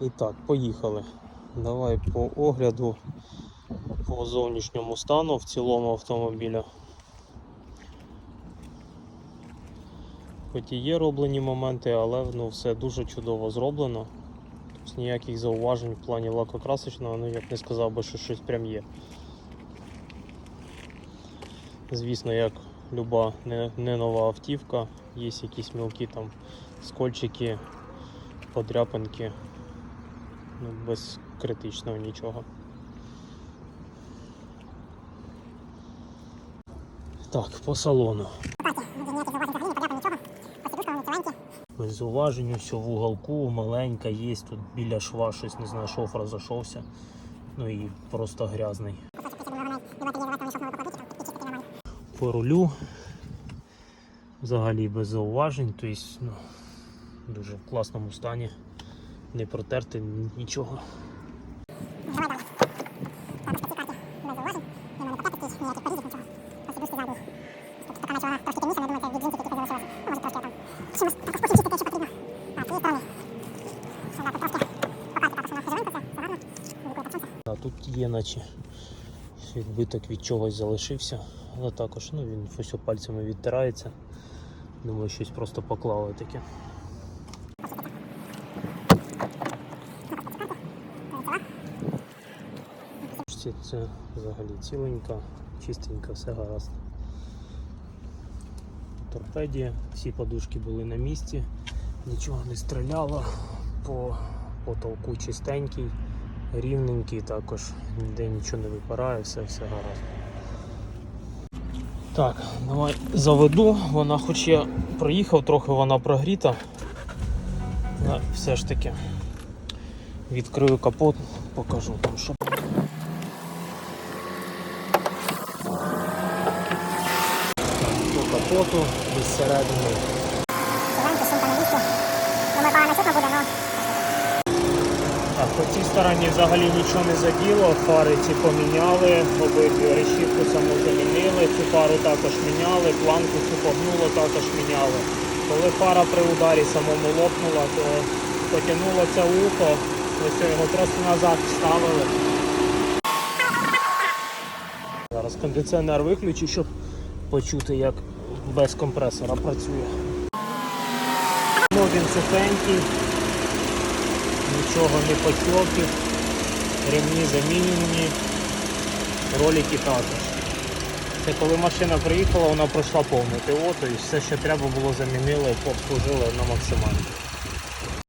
І так, поїхали. Давай по огляду по зовнішньому стану в цілому автомобіля. Хоч і є роблені моменти, але ну, все дуже чудово зроблено. Тобто ніяких зауважень в плані лакокрасочного, ну я б не сказав би, що щось прям є. Звісно, як люба не, не нова автівка, є якісь мілкі там скольчики, подряпинки, ну, без критичного нічого. Так, по салону. Без зауважень, все в уголку, маленька є, тут біля шва щось, не знаю, шов розійшовся. Ну і просто грязний. По рулю взагалі без зауважень, тобто ну, дуже в класному стані, не протерти нічого. А тут є наче відбиток від чогось залишився, але також ну, він ось пальцями відтирається. Думаю, щось просто поклали таке. Це, це взагалі ціленька, чистенька, все гаразд. Торпеді, всі подушки були на місці, нічого не стріляло, по потолку чистенький, рівненький також, ніде нічого не випирає, все, все гаразд. Так, давай заведу, вона хоч я проїхав, трохи вона прогріта. Але все ж таки відкрию капот, покажу там, що. Капоту десь середини. Так, по цій стороні взагалі нічого не заділо, фари ці поміняли, обидві решітку саму замінили, цю фару також міняли, планку цю погнуло також міняли. Коли фара при ударі самому лопнула, то потягнуло це ухо, ось його просто назад вставили. Зараз кондиціонер виключу, щоб почути, як без компресора працює. Ну, він сухенький нічого не потьоків, ремні замінені, ролики також. Це коли машина приїхала, вона пройшла повну ТО, тобто все, що треба було замінили, обслужили на максимально.